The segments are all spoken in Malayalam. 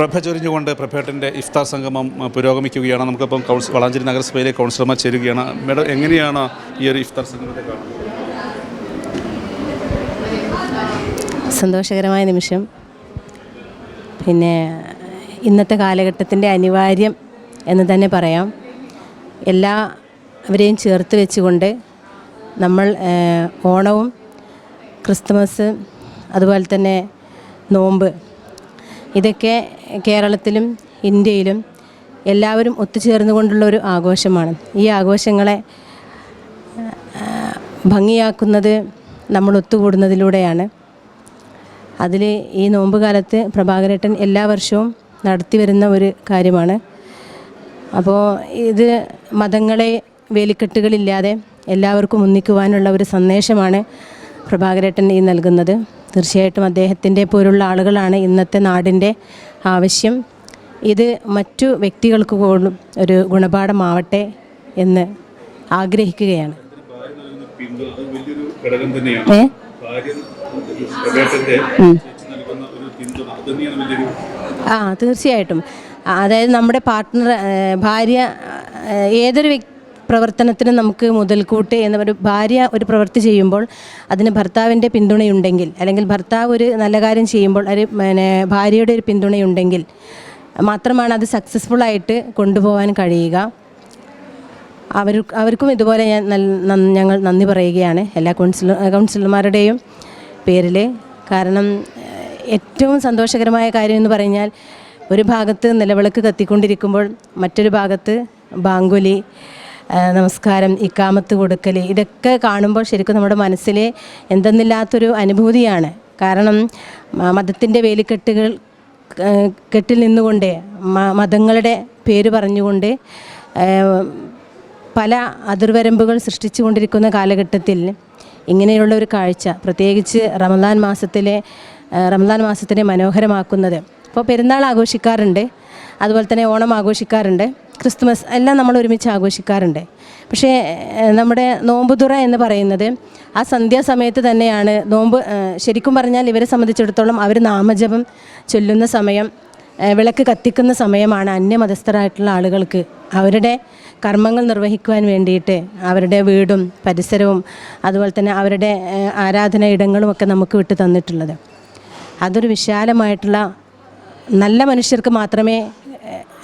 പ്രഭ ചൊരിഞ്ഞുകൊണ്ട് പ്രഭേട്ടന്റെ ഇഫ്താർ സംഗമം പുരോഗമിക്കുകയാണ്. നമുക്കിപ്പം കൗൺസ് വളാഞ്ചേരി നഗരസഭയിലെ കൗൺസിലർമാർ ചേരുകയാണ്. മേഡം എങ്ങനെയാണ് ഈ ഒരു ഇഫ്താർ സംഗമത്തെ കാണുന്നത്? സന്തോഷകരമായ നിമിഷം. പിന്നെ ഇന്നത്തെ കാലഘട്ടത്തിന്റെ അനിവാര്യം എന്ന് തന്നെ പറയാം. എല്ലാവരെയും ചേർത്ത് വെച്ചുകൊണ്ട് നമ്മൾ ഓണവും ക്രിസ്തുമസ് അതുപോലെ തന്നെ നോമ്പ് ഇതൊക്കെ കേരളത്തിലും ഇന്ത്യയിലും എല്ലാവരും ഒത്തുചേർന്നുകൊണ്ടുള്ള ഒരു ആഘോഷമാണ്. ഈ ആഘോഷങ്ങളെ ഭംഗിയാക്കുന്നത് നമ്മൾ ഒത്തുകൂടുന്നതിലൂടെയാണ്. അതിൽ ഈ നോമ്പ് കാലത്ത് പ്രഭാകരേട്ടൻ എല്ലാ വർഷവും നടത്തി വരുന്ന ഒരു കാര്യമാണ്. അപ്പോൾ ഇത് മതങ്ങളെ വേലിക്കെട്ടുകളില്ലാതെ എല്ലാവർക്കും ഒന്നിക്കുവാനുള്ള ഒരു സന്ദേശമാണ് പ്രഭാകരേട്ടൻ ഈ നൽകുന്നത്. തീർച്ചയായിട്ടും അദ്ദേഹത്തിന്റെ പോലുള്ള ആളുകളാണ് ഇന്നത്തെ നാടിന്റെ ആവശ്യം. ഇത് മറ്റു വ്യക്തികൾക്ക് പോലും ഒരു ഗുണപാഠമാവട്ടെ എന്ന് ആഗ്രഹിക്കുകയാണ്. ഏ? ആ തീർച്ചയായിട്ടും. അതായത് നമ്മുടെ പാർട്ട്ണർ ഭാര്യ ഏതൊരു വ്യക് പ്രവർത്തനത്തിനും നമുക്ക് മുതൽക്കൂട്ട് എന്ന ഒരു ഭാര്യ ഒരു പ്രവൃത്തി ചെയ്യുമ്പോൾ അതിന് ഭർത്താവിന്റെ പിന്തുണയുണ്ടെങ്കിൽ അല്ലെങ്കിൽ ഭർത്താവ് ഒരു നല്ല കാര്യം ചെയ്യുമ്പോൾ ഒരു പിന്നെ ഭാര്യയുടെ ഒരു പിന്തുണയുണ്ടെങ്കിൽ മാത്രമാണ് അത് സക്സസ്ഫുൾ ആയിട്ട് കൊണ്ടുപോകാൻ കഴിയുക. അവർ അവർക്കും ഇതുപോലെ ഞാൻ ഞങ്ങൾ നന്ദി പറയുകയാണ് എല്ലാ കൗൺസിലർ കൗൺസിലർമാരുടെയും പേരിൽ കാരണം ഏറ്റവും സന്തോഷകരമായ കാര്യം എന്ന് പറഞ്ഞാൽ ഒരു ഭാഗത്ത് നിലവിളക്ക് കത്തിക്കൊണ്ടിരിക്കുമ്പോൾ മറ്റൊരു ഭാഗത്ത് ബാങ്കുലി നമസ്കാരം ഇക്കാമത്ത് കൊടുക്കൽ. ഇതൊക്കെ കാണുമ്പോൾ ശരിക്കും നമ്മുടെ മനസ്സിൽ എന്തെന്നില്ലാത്തൊരു അനുഭൂതിയാണ്. കാരണം മതത്തിന്റെ വേലിക്കെട്ടുകൾ കെട്ടിൽ നിന്നുകൊണ്ട് മതങ്ങളുടെ പേര് പറഞ്ഞുകൊണ്ട് പല അതിർവരമ്പുകൾ സൃഷ്ടിച്ചു കൊണ്ടിരിക്കുന്ന കാലഘട്ടത്തിൽ ഇങ്ങനെയുള്ള ഒരു കാഴ്ച പ്രത്യേകിച്ച് റമദാൻ മാസത്തിലെ റമദാൻ മാസത്തിനെ മനോഹരമാക്കുന്നത്. അപ്പോൾ പെരുന്നാൾ ആഘോഷിക്കാറുണ്ട്. അതുപോലെ തന്നെ ഓണം ആഘോഷിക്കാറുണ്ട്. ക്രിസ്തുമസ് എല്ലാം നമ്മൾ ഒരുമിച്ച് ആഘോഷിക്കാറുണ്ട്. പക്ഷേ നമ്മുടെ നോമ്പുതുറ എന്ന് പറയുന്നത് ആ സന്ധ്യാസമയത്ത് തന്നെയാണ്. നോമ്പ് ശരിക്കും പറഞ്ഞാൽ ഇവരെ സംബന്ധിച്ചിടത്തോളം അവർ നാമജപം ചൊല്ലുന്ന സമയം വിളക്ക് കത്തിക്കുന്ന സമയമാണ് അന്യമതസ്ഥരായിട്ടുള്ള ആളുകൾക്ക് അവരുടെ കർമ്മങ്ങൾ നിർവഹിക്കുവാൻ വേണ്ടിയിട്ട് അവരുടെ വീടും പരിസരവും അതുപോലെ തന്നെ അവരുടെ ആരാധന ഇടങ്ങളും ഒക്കെ നമുക്ക് വിട്ട് തന്നിട്ടുള്ളത്. അതൊരു വിശാലമായിട്ടുള്ള നല്ല മനുഷ്യർക്ക് മാത്രമേ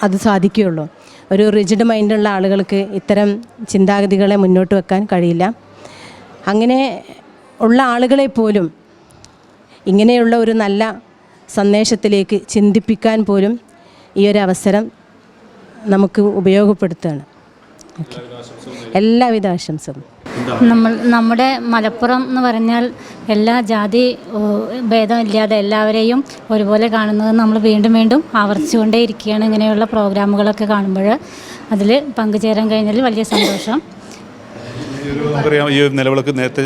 അത് സാധിക്കുകയുള്ളൂ. ഒരു റിജിഡ് മൈൻഡുള്ള ആളുകൾക്ക് ഇത്തരം ചിന്താഗതികളെ മുന്നോട്ട് വെക്കാൻ കഴിയില്ല. അങ്ങനെ ഉള്ള ആളുകളെ പോലും ഇങ്ങനെയുള്ള ഒരു നല്ല സന്ദേശത്തിലേക്ക് ചിന്തിപ്പിക്കാൻ പോലും ഈ ഒരു അവസരം നമുക്ക് ഉപയോഗപ്പെടുത്തുകയാണ്. എല്ലാവിധ ആശംസകളും. നമ്മൾ നമ്മുടെ മലപ്പുറം എന്ന് പറഞ്ഞാൽ എല്ലാ ജാതി ഭേദമില്ലാതെ എല്ലാവരെയും ഒരുപോലെ കാണുന്നത് നമ്മൾ വീണ്ടും വീണ്ടും ആവർത്തിച്ചുകൊണ്ടേ ഇരിക്കുകയാണ് ഇങ്ങനെയുള്ള പ്രോഗ്രാമുകളൊക്കെ കാണുമ്പോൾ. അതിൽ പങ്കുചേരാൻ കഴിഞ്ഞതിൽ വലിയ സന്തോഷം. നമുക്കറിയാം ഈ നിലവിളക്ക് നേരത്തെ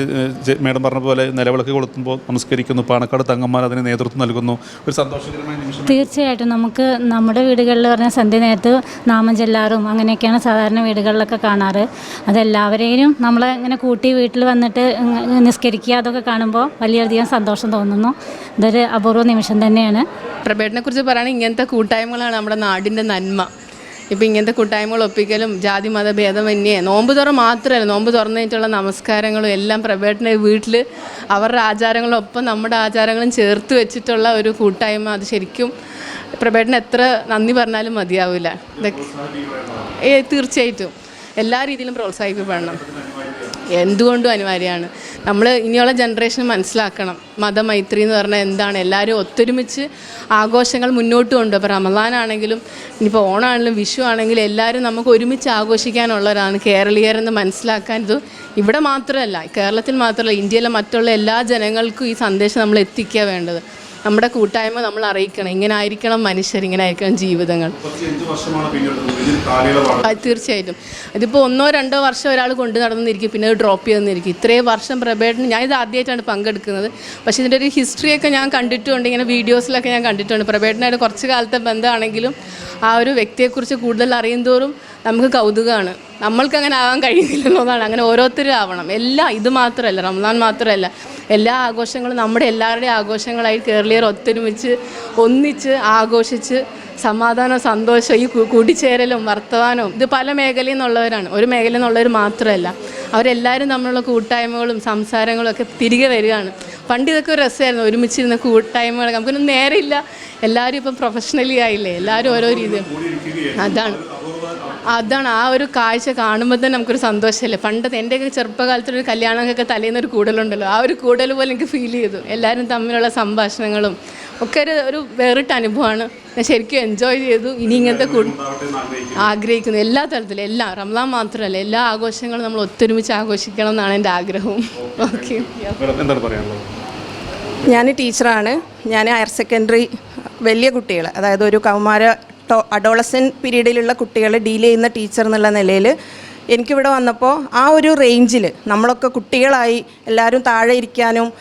മേഡം പറഞ്ഞ പോലെ നിലവിളക്ക് കൊളുത്തുമ്പോൾ നമസ്കരിക്കുന്നു പാണക്കാട് തങ്ങന്മാർ അതിന് നേതൃത്വം നൽകുന്നു. ഒരു സന്തോഷകരമായ നിമിഷം. തീർച്ചയായിട്ടും നമുക്ക് നമ്മുടെ വീടുകളിൽ പറഞ്ഞാൽ സന്ധ്യ നേരത്ത് നാമം ചെല്ലാറും അങ്ങനെയൊക്കെയാണ് സാധാരണ വീടുകളിലൊക്കെ കാണാറ്. അതെല്ലാവരെയും നമ്മൾ ഇങ്ങനെ കൂട്ടി വീട്ടിൽ വന്നിട്ട് നിസ്കരിക്കുക അതൊക്കെ കാണുമ്പോൾ വലിയധികം സന്തോഷം തോന്നുന്നു. ഇതൊരു അപൂർവ നിമിഷം തന്നെയാണ്. പ്രഭേടനെ കുറിച്ച് പറയുകയാണെങ്കിൽ ഇങ്ങനത്തെ കൂട്ടായ്മകളാണ് നമ്മുടെ നാടിന്റെ നന്മ. ഇപ്പം ഇങ്ങനത്തെ കൂട്ടായ്മകൾ ഒപ്പിക്കലും ജാതി മത ഭേദമന്യേ നോമ്പ് തുറ മാത്രമല്ല നോമ്പ് തുറന്നിട്ടുള്ള നമസ്കാരങ്ങളും എല്ലാം പ്രഭേട്ടന്റെ വീട്ടിൽ അവരുടെ ആചാരങ്ങളൊപ്പം നമ്മുടെ ആചാരങ്ങളും ചേർത്ത് വെച്ചിട്ടുള്ള ഒരു കൂട്ടായ്മ. അത് ശരിക്കും പ്രഭേട്ടന് എത്ര നന്ദി പറഞ്ഞാലും മതിയാവില്ല ഇതൊക്കെ ഏ തീർച്ചയായിട്ടും. എല്ലാ രീതിയിലും പ്രോത്സാഹിപ്പിക്കണം എന്തുകൊണ്ടും അനിവാര്യമാണ്. നമ്മൾ ഇനിയുള്ള ജനറേഷൻ മനസ്സിലാക്കണം. മതമൈത്രി എന്ന് പറഞ്ഞാൽ എന്താണ്? എല്ലാവരും ഒത്തൊരുമിച്ച് ആഘോഷങ്ങൾ മുന്നോട്ട് കൊണ്ടുപോകും. അപ്പോൾ റമദാനാണെങ്കിലും ഇനിയിപ്പോൾ ഓണമാണെങ്കിലും വിഷു ആണെങ്കിലും എല്ലാവരും നമുക്ക് ഒരുമിച്ച് ആഘോഷിക്കാനുള്ളവരാണ് കേരളീയരെന്ന് മനസ്സിലാക്കാൻ ഇത് ഇവിടെ മാത്രമല്ല കേരളത്തിൽ മാത്രമല്ല ഇന്ത്യയിലെ മറ്റുള്ള എല്ലാ ജനങ്ങൾക്കും ഈ സന്ദേശം നമ്മൾ എത്തിക്കുക വേണ്ടത്. നമ്മുടെ കൂട്ടായ്മ നമ്മൾ അറിയിക്കണം. ഇങ്ങനെ ആയിരിക്കണം മനുഷ്യർ ഇങ്ങനെ ആയിരിക്കണം ജീവിതങ്ങൾ തീർച്ചയായിട്ടും. ഇതിപ്പോൾ ഒന്നോ രണ്ടോ വർഷം ഒരാൾ കൊണ്ട് നടന്നിരിക്കും പിന്നെ അത് ഡ്രോപ്പ് ചെയ്തെന്നിരിക്കും. ഇത്രയും വർഷം പ്രബേഡിന് ഞാൻ ഇത് ആദ്യമായിട്ടാണ് പങ്കെടുക്കുന്നത്. പക്ഷേ ഇതിന്റെ ഒരു ഹിസ്റ്ററിയൊക്കെ ഞാൻ കണ്ടിട്ടുണ്ട് ഇങ്ങനെ വീഡിയോസിലൊക്കെ ഞാൻ കണ്ടിട്ടുണ്ട്. പ്രബേഡിനായിട്ട് കുറച്ച് കാലത്തെ ബന്ധമാണെങ്കിലും ആ ഒരു വ്യക്തിയെക്കുറിച്ച് കൂടുതൽ അറിയുന്തോറും നമുക്ക് കൗതുകമാണ്. നമ്മൾക്ക് അങ്ങനെ ആവാൻ കഴിയുന്നില്ലെന്നുള്ളതാണ് അങ്ങനെ ഓരോരുത്തരും ആവണം. എല്ലാ ഇത് മാത്രമല്ല റംസാൻ മാത്രമല്ല എല്ലാ ആഘോഷങ്ങളും നമ്മുടെ എല്ലാവരുടെയും ആഘോഷങ്ങളായി കേരളീയർ ഒത്തൊരുമിച്ച് ഒന്നിച്ച് ആഘോഷിച്ച് സമാധാനം സന്തോഷം ഈ കൂടിച്ചേരലും വർത്തമാനവും ഇത് പല മേഖലയിൽ നിന്നുള്ളവരാണ്. ഒരു മേഖലയിൽ നിന്നുള്ളവർ മാത്രമല്ല. അവരെല്ലാവരും തമ്മിലുള്ള കൂട്ടായ്മകളും സംസാരങ്ങളും ഒക്കെ തിരികെ വരികയാണ്. പണ്ട് ഇതൊക്കെ ഒരു രസമായിരുന്നു. ഒരുമിച്ചിരുന്ന കൂട്ടായ്മകൾ നമുക്കൊന്നും നേരമില്ല എല്ലാവരും ഇപ്പം പ്രൊഫഷണലി ആയില്ലേ? എല്ലാവരും ഓരോ രീതി. അതാണ്. അതാണ് ആ ഒരു കാഴ്ച കാണുമ്പോൾ തന്നെ നമുക്കൊരു സന്തോഷമല്ലേ? പണ്ട് എന്റെയൊക്കെ ചെറുപ്പകാലത്തൊരു കല്യാണമൊക്കെ തലേന്ന് ഒരു കൂടലുണ്ടല്ലോ. ആ ഒരു കൂടൽ പോലെ എനിക്ക് ഫീൽ ചെയ്തു. എല്ലാവരും തമ്മിലുള്ള സംഭാഷണങ്ങളും ഒക്കെ ഒരു ഒരു വേറിട്ട അനുഭവമാണ്. ഞാൻ ശരിക്കും എൻജോയ് ചെയ്തു. ഇനി ഇങ്ങനത്തെ കൂ ആഗ്രഹിക്കുന്നു. എല്ലാ തരത്തിലും. എല്ലാം. റംലാൻ മാത്രമല്ല. എല്ലാ ആഘോഷങ്ങളും നമ്മൾ ഒത്തൊരുമിച്ച് ആഘോഷിക്കണം എന്നാണ് എന്റെ ആഗ്രഹവും. ഓക്കെ. എന്താണ് പറയാനുള്ളത്? ഞാൻ ടീച്ചറാണ്. ഞാൻ ഹയർ സെക്കൻഡറി വലിയ കുട്ടികൾ അതായത് ഒരു കൗമാര ടോ അഡോളസൻ പീരീഡിലുള്ള കുട്ടികൾ ഡീൽ ചെയ്യുന്ന ടീച്ചർ എന്നുള്ള നിലയിൽ എനിക്കിവിടെ വന്നപ്പോൾ ആ ഒരു റേഞ്ചിൽ നമ്മളൊക്കെ കുട്ടികളായി എല്ലാവരും താഴെ ഇരിക്കാനും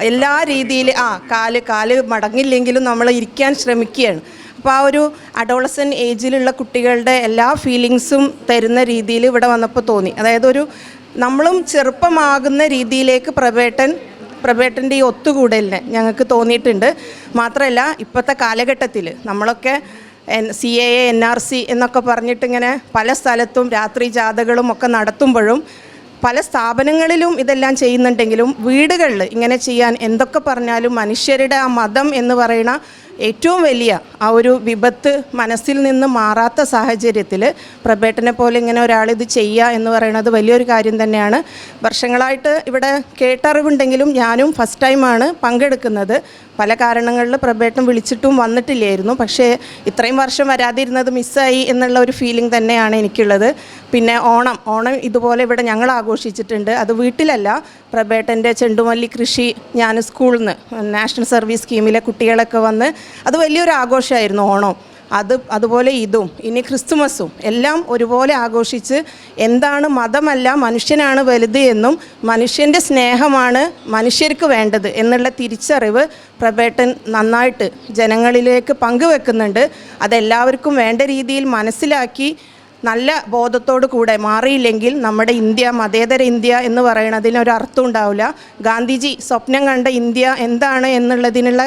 എല്ലാ രീതിയിൽ ആ കാൽ കാൽ മടങ്ങില്ലെങ്കിലും നമ്മൾ ഇരിക്കാൻ ശ്രമിക്കുകയാണ്. അപ്പോൾ ആ ഒരു അഡോളസൻ ഏജിലുള്ള കുട്ടികളുടെ എല്ലാ ഫീലിങ്സും തരുന്ന രീതിയിൽ ഇവിടെ വന്നപ്പോൾ തോന്നി. അതായത് ഒരു നമ്മളും ചെറുപ്പമാകുന്ന രീതിയിലേക്ക് പ്രവേട്ടൻ പ്രഭേട്ടന്റെ ഈ ഒത്തുകൂടലിന് ഞങ്ങൾക്ക് തോന്നിയിട്ടുണ്ട്. മാത്രമല്ല ഇപ്പോഴത്തെ കാലഘട്ടത്തിൽ നമ്മളൊക്കെ C A A N R C എന്നൊക്കെ പറഞ്ഞിട്ട് ഇങ്ങനെ പല സ്ഥലത്തും രാത്രി ജാഥകളും ഒക്കെ നടത്തുമ്പോഴും പല സ്ഥാപനങ്ങളിലും ഇതെല്ലാം ചെയ്യുന്നുണ്ടെങ്കിലും വീടുകളിൽ ഇങ്ങനെ ചെയ്യാൻ എന്തൊക്കെ പറഞ്ഞാലും മനുഷ്യരുടെ ആ മതം എന്ന് പറയുന്ന ഏറ്റവും വലിയ ആ ഒരു വിപത്ത് മനസ്സിൽ നിന്ന് മാറാത്ത സാഹചര്യത്തിൽ പ്രബേട്ടനെ പോലെ ഇങ്ങനെ ഒരാൾ ഇത് ചെയ്യുക എന്ന് പറയുന്നത് വലിയൊരു കാര്യം തന്നെയാണ്. വർഷങ്ങളായിട്ട് ഇവിടെ കേട്ടറിവുണ്ടെങ്കിലും ഞാനും ഫസ്റ്റ് ടൈമാണ് പങ്കെടുക്കുന്നത്. പല കാരണങ്ങളിൽ പ്രബേട്ടൻ വിളിച്ചിട്ടും വന്നിട്ടില്ലായിരുന്നു. പക്ഷേ ഇത്രയും വർഷം വരാതിരുന്നത് മിസ്സായി എന്നുള്ള ഒരു ഫീലിംഗ് തന്നെയാണ് എനിക്കുള്ളത്. പിന്നെ ഓണം ഓണം ഇതുപോലെ ഇവിടെ ഞങ്ങൾ ആഘോഷിച്ചിട്ടുണ്ട്. അത് വീട്ടിലല്ല പ്രബേട്ടന്റെ ചെണ്ടുമല്ലി കൃഷി ഞാൻ സ്കൂളിൽ നിന്ന് നാഷണൽ സർവീസ് സ്കീമിലെ കുട്ടികളൊക്കെ വന്ന് അത് വലിയൊരു ആഘോഷമായിരുന്നു ഓണം. അത് അതുപോലെ ഇതും ഇനി ക്രിസ്തുമസും എല്ലാം ഒരുപോലെ ആഘോഷിച്ച് എന്താണ് മതമല്ല മനുഷ്യനാണ് വലുത് എന്നും മനുഷ്യന്റെ സ്നേഹമാണ് മനുഷ്യർക്ക് വേണ്ടത് എന്നുള്ള തിരിച്ചറിവ് പ്രബേട്ടൻ നന്നായിട്ട് ജനങ്ങളിലേക്ക് പങ്കുവെക്കുന്നുണ്ട്. അതെല്ലാവർക്കും വേണ്ട രീതിയിൽ മനസ്സിലാക്കി നല്ല ബോധത്തോടു കൂടെ മാറിയില്ലെങ്കിൽ നമ്മുടെ ഇന്ത്യ മതേതര ഇന്ത്യ എന്ന് പറയുന്നതിന് ഒരു അർത്ഥം ഉണ്ടാവില്ല. ഗാന്ധിജി സ്വപ്നം കണ്ട ഇന്ത്യ എന്താണ് എന്നുള്ളതിനുള്ള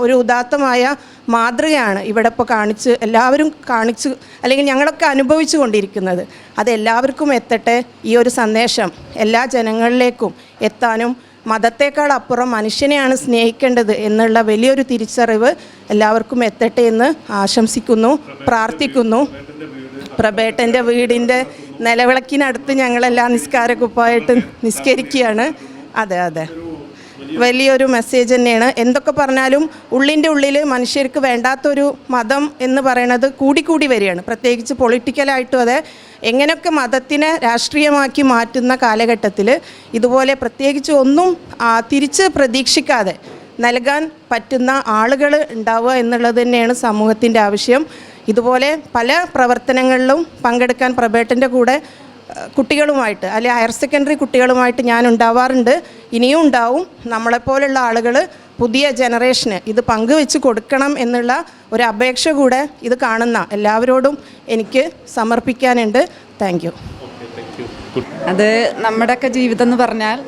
ഒരു ഉദാത്തമായ മാതൃകയാണ് ഇവിടെ ഇപ്പോൾ കാണിച്ച് എല്ലാവരും കാണിച്ചു അല്ലെങ്കിൽ ഞങ്ങളൊക്കെ അനുഭവിച്ചു കൊണ്ടിരിക്കുന്നത്. അത് എല്ലാവർക്കും എത്തട്ടെ ഈ ഒരു സന്ദേശം. എല്ലാ ജനങ്ങളിലേക്കും എത്താനും മതത്തേക്കാൾ അപ്പുറം മനുഷ്യനെയാണ് സ്നേഹിക്കേണ്ടത് എന്നുള്ള വലിയൊരു തിരിച്ചറിവ് എല്ലാവർക്കും എത്തട്ടെ എന്ന് ആശംസിക്കുന്നു പ്രാർത്ഥിക്കുന്നു. പ്രബേട്ടന്റെ വീടിന്റെ നിലവിളക്കിനടുത്ത് ഞങ്ങളെല്ലാം നിസ്കാരക്കുപ്പായിട്ട് നിസ്കരിക്കുകയാണ്. അതെ അതെ. വലിയൊരു മെസ്സേജ് തന്നെയാണ്. എന്തൊക്കെ പറഞ്ഞാലും ഉള്ളിന്റെ ഉള്ളിൽ മനുഷ്യർക്ക് വേണ്ടാത്തൊരു മതം എന്ന് പറയുന്നത് കൂടിക്കൂടി വരികയാണ്. പ്രത്യേകിച്ച് പൊളിറ്റിക്കലായിട്ടും അതെ. എങ്ങനെയൊക്കെ മതത്തിനെ രാഷ്ട്രീയമാക്കി മാറ്റുന്ന കാലഘട്ടത്തിൽ ഇതുപോലെ പ്രത്യേകിച്ച് ഒന്നും തിരിച്ച് പ്രതീക്ഷിക്കാതെ നൽകാൻ പറ്റുന്ന ആളുകൾ ഉണ്ടാവുക എന്നുള്ളത് തന്നെയാണ് സമൂഹത്തിന്റെ ആവശ്യം. ഇതുപോലെ പല പ്രവർത്തനങ്ങളിലും പങ്കെടുക്കാൻ പ്രബേട്ടന്റെ കൂടെ കുട്ടികളുമായിട്ട് അല്ലെ ഹയർ സെക്കൻഡറി കുട്ടികളുമായിട്ട് ഞാൻ ഉണ്ടാവാറുണ്ട്. ഇനിയും ഉണ്ടാവും. നമ്മളെപ്പോലുള്ള ആളുകൾ പുതിയ ജനറേഷന് ഇത് പങ്കുവെച്ച് കൊടുക്കണം എന്നുള്ള ഒരു അപേക്ഷ കൂടെ ഇത് കാണുന്ന എല്ലാവരോടും എനിക്ക് സമർപ്പിക്കാനുണ്ട്. താങ്ക് യു അത് നമ്മുടെയൊക്കെ ജീവിതം എന്ന് പറഞ്ഞാൽ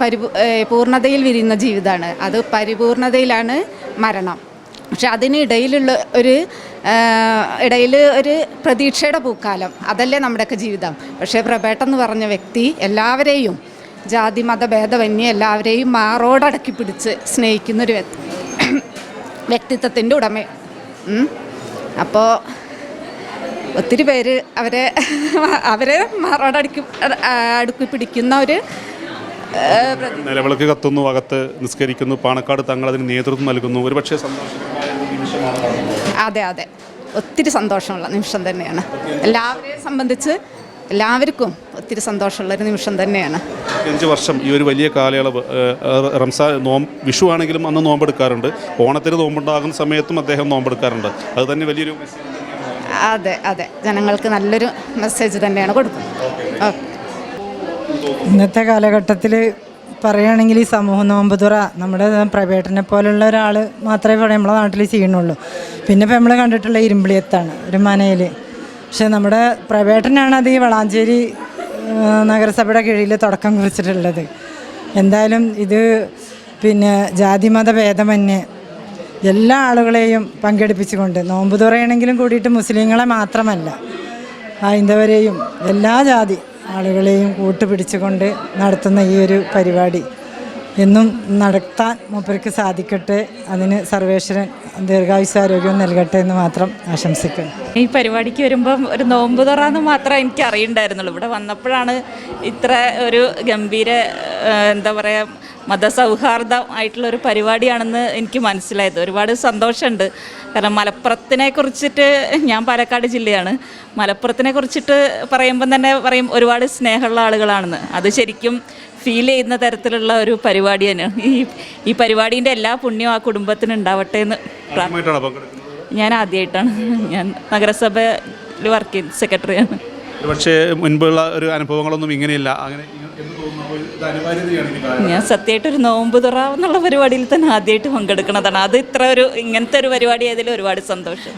പരിപൂ പൂർണതയിൽ വിരിയുന്ന ജീവിതമാണ്. അത് പരിപൂർണതയിലാണ് മരണം. പക്ഷെ അതിനിടയിലുള്ള ഒരു ഇടയിൽ ഒരു പ്രതീക്ഷയുടെ പൂക്കാലം. അതല്ലേ നമ്മുടെയൊക്കെ ജീവിതം. പക്ഷേ പ്രബേട്ടൻ എന്ന് പറഞ്ഞ വ്യക്തി എല്ലാവരെയും ജാതി മത ഭേദമന്യേ എല്ലാവരെയും മാറോടടക്കി പിടിച്ച് സ്നേഹിക്കുന്നൊരു വ്യക്തി വ്യക്തിത്വത്തിന്റെ ഉടമ അപ്പോൾ ഒത്തിരി പേര് അവരെ അവരെ മാറോടടുക്കി അടുക്കി പിടിക്കുന്ന ഒരു നിലവിളക്ക് കത്തുന്നു അകത്ത് നിസ്കരിക്കുന്നു പാണക്കാട് തങ്ങൾ അതിന് നേതൃത്വം നൽകുന്നു. ഒരുപക്ഷെ സന്തോഷം. അതെ അതെ. ഒത്തിരി സന്തോഷമുള്ള നിമിഷം തന്നെയാണ്. എല്ലാവരെയും സംബന്ധിച്ച് എല്ലാവർക്കും ഒത്തിരി സന്തോഷമുള്ള ഒരു നിമിഷം തന്നെയാണ്. അഞ്ച് വർഷം ഈ ഒരു വലിയ കാലയളവ് റംസാ റംസാൻ നോമ്പ് വിഷു ആണെങ്കിലും അന്ന് നോമ്പെടുക്കാറുണ്ട്. ഓണത്തിന് നോമ്പുണ്ടാകുന്ന സമയത്തും അദ്ദേഹം നോമ്പെടുക്കാറുണ്ട്. അത് തന്നെ വലിയൊരു. അതെ അതെ. ജനങ്ങൾക്ക് നല്ലൊരു മെസ്സേജ് തന്നെയാണ് കൊടുക്കുന്നത്. ഇന്നത്തെ കാലഘട്ടത്തിൽ പറയുകയാണെങ്കിൽ ഈ സമൂഹ നോമ്പ് തുറ നമ്മുടെ പ്രവേട്ടനെ പോലുള്ള ഒരാൾ മാത്രമേ ഇവിടെ നമ്മളെ നാട്ടിൽ ചെയ്യണുള്ളൂ പിന്നെ ഇപ്പോൾ നമ്മൾ കണ്ടിട്ടുള്ള ഇരുമ്പിളിയത്താണ് ഒരു മനയിൽ പക്ഷെ നമ്മുടെ പ്രവേട്ടനാണ് അത് ഈ വളാഞ്ചേരി നഗരസഭയുടെ കീഴിൽ തുടക്കം കുറിച്ചിട്ടുള്ളത്. എന്തായാലും ഇത് പിന്നെ ജാതിമത ഭേദമന്യേ എല്ലാ ആളുകളെയും പങ്കെടുപ്പിച്ചുകൊണ്ട് നോമ്പ് തുറയാണെങ്കിലും കൂടിയിട്ട് മുസ്ലിങ്ങളെ മാത്രമല്ല ഹൈന്ദവരെയും എല്ലാ ജാതി ആളുകളെയും കൂട്ടുപിടിച്ചുകൊണ്ട് നടത്തുന്ന ഈ ഒരു പരിപാടി. എന്നും നടത്താൻ മൂപ്പർക്ക് സാധിക്കട്ടെ. അതിന് സർവേശ്വരൻ ദീർഘായുസാരോഗ്യം നൽകട്ടെ എന്ന് മാത്രം ആശംസിക്കുന്നു. ഈ പരിപാടിക്ക് വരുമ്പം ഒരു നോമ്പ് തുറാന്ന് മാത്രമേ എനിക്ക് അറിയണ്ടായിരുന്നുള്ളൂ ഇവിടെ വന്നപ്പോഴാണ് ഇത്ര ഒരു ഗംഭീര എന്താ പറയുക മതസൗഹാർദ്ദം ആയിട്ടുള്ള ഒരു പരിപാടിയാണെന്ന് എനിക്ക് മനസ്സിലായത്. ഒരുപാട് സന്തോഷമുണ്ട്. കാരണം മലപ്പുറത്തിനെ കുറിച്ചിട്ട് ഞാൻ പാലക്കാട് ജില്ലയാണ്. മലപ്പുറത്തിനെ കുറിച്ചിട്ട് പറയുമ്പം തന്നെ പറയും ഒരുപാട് സ്നേഹമുള്ള ആളുകളാണെന്ന്. അത് ശരിക്കും ഫീൽ ചെയ്യുന്ന തരത്തിലുള്ള ഒരു പരിപാടി തന്നെയാണ്. ഈ ഈ പരിപാടീന്റെ എല്ലാ പുണ്യവും ആ കുടുംബത്തിന് ഉണ്ടാവട്ടെ എന്ന് ഞാൻ ആദ്യമായിട്ടാണ്. ഞാൻ നഗരസഭയിൽ വർക്ക് സെക്രട്ടറിയാണ് പക്ഷേ മുൻപുള്ള ഒരു അനുഭവങ്ങളൊന്നും ഇങ്ങനെയില്ല. അങ്ങനെ എന്ന് തോന്നുന്നു ഇത് അനിവാര്യതയാണ് ഈ കാര്യം. ഞാൻ സത്യമായിട്ടൊരു നോമ്പ് തുറ എന്നുള്ള പരിപാടിയിൽ തന്നെ ആദ്യമായിട്ട് പങ്കെടുക്കുന്നതാണ്. അത് ഇത്ര ഒരു ഇങ്ങനത്തെ ഒരു പരിപാടി ആയതിൽ ഒരുപാട് സന്തോഷം.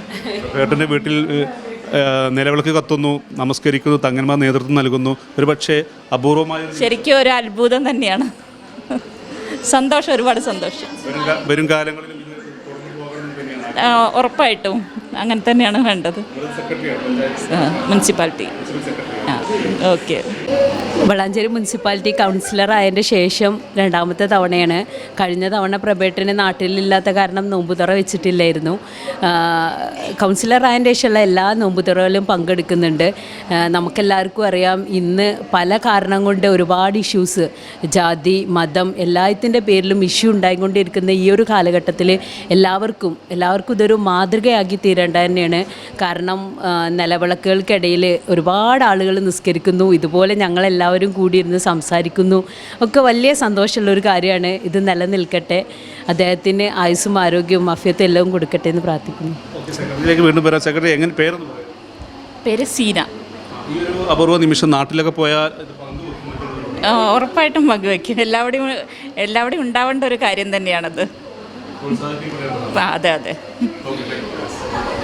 ഏട്ടന്റെ വീട്ടിൽ നിലവിളക്ക് കത്തുന്നു നമസ്കരിക്കുന്നു തങ്ങന്മാർ നേതൃത്വം നൽകുന്നു. ഒരു പക്ഷേ അപൂർവമായ ഒരു ശരിക്കും ഒരു അത്ഭുതം തന്നെയാണ്. സന്തോഷം ഒരുപാട് സന്തോഷം. വരും കാലങ്ങളിൽ ഉറപ്പായിട്ടും അങ്ങനെ തന്നെയാണ് വേണ്ടത്. Municipality. Okay. Valanchery municipality councillor ആയതിന്റെ ശേഷം രണ്ടാമത്തെ തവണയാണ്. കഴിഞ്ഞ തവണ പ്രബേട്ടന് നാട്ടിലില്ലാത്ത കാരണം നോമ്പുതുറ വെച്ചിട്ടില്ലായിരുന്നു. കൗൺസിലർ ആയതിന്റെ ശേഷമുള്ള എല്ലാ നോമ്പുതുറയിലും പങ്കെടുക്കുന്നുണ്ട്. നമുക്കെല്ലാവർക്കും അറിയാം ഇന്ന് പല കാരണം കൊണ്ട് ഒരുപാട് ഇഷ്യൂസ് ജാതി മതം എല്ലാത്തിന്റെ പേരിലും ഇഷ്യൂ ഉണ്ടായിക്കൊണ്ടിരിക്കുന്ന ഈ ഒരു കാലഘട്ടത്തിൽ എല്ലാവർക്കും എല്ലാവർക്കും ഇതൊരു മാതൃകയാക്കി തീരേണ്ട തന്നെയാണ്. കാരണം നിലവിളക്കുകൾക്കിടയിൽ ഒരുപാട് ആളുകൾ നിസ്കരിക്കുന്നു. ഇതുപോലെ ഞങ്ങളെല്ലാവരും കൂടിയിരുന്ന് സംസാരിക്കുന്നു. ഒക്കെ വലിയ സന്തോഷമുള്ളൊരു കാര്യമാണ്. ഇത് നിലനിൽക്കട്ടെ. അദ്ദേഹത്തിന് ആയുസ്സും ആരോഗ്യവും അഫ്യത്തും എല്ലാം കൊടുക്കട്ടെ എന്ന് പ്രാർത്ഥിക്കുന്നു. വീണ്ടും വരാം. സെക്രട്ടറി എങ്ങനെ പേര് പേര് സീന. ഈ ഒരു അപൂർവ നിമിഷം നാട്ടിലൊക്കെ പോയാൽ ഉറപ്പായിട്ടും പങ്കുവയ്ക്കും എല്ലാവിടെയും എല്ലാവിടെയും ഉണ്ടാവേണ്ട ഒരു കാര്യം തന്നെയാണത്. അതെ അതെ.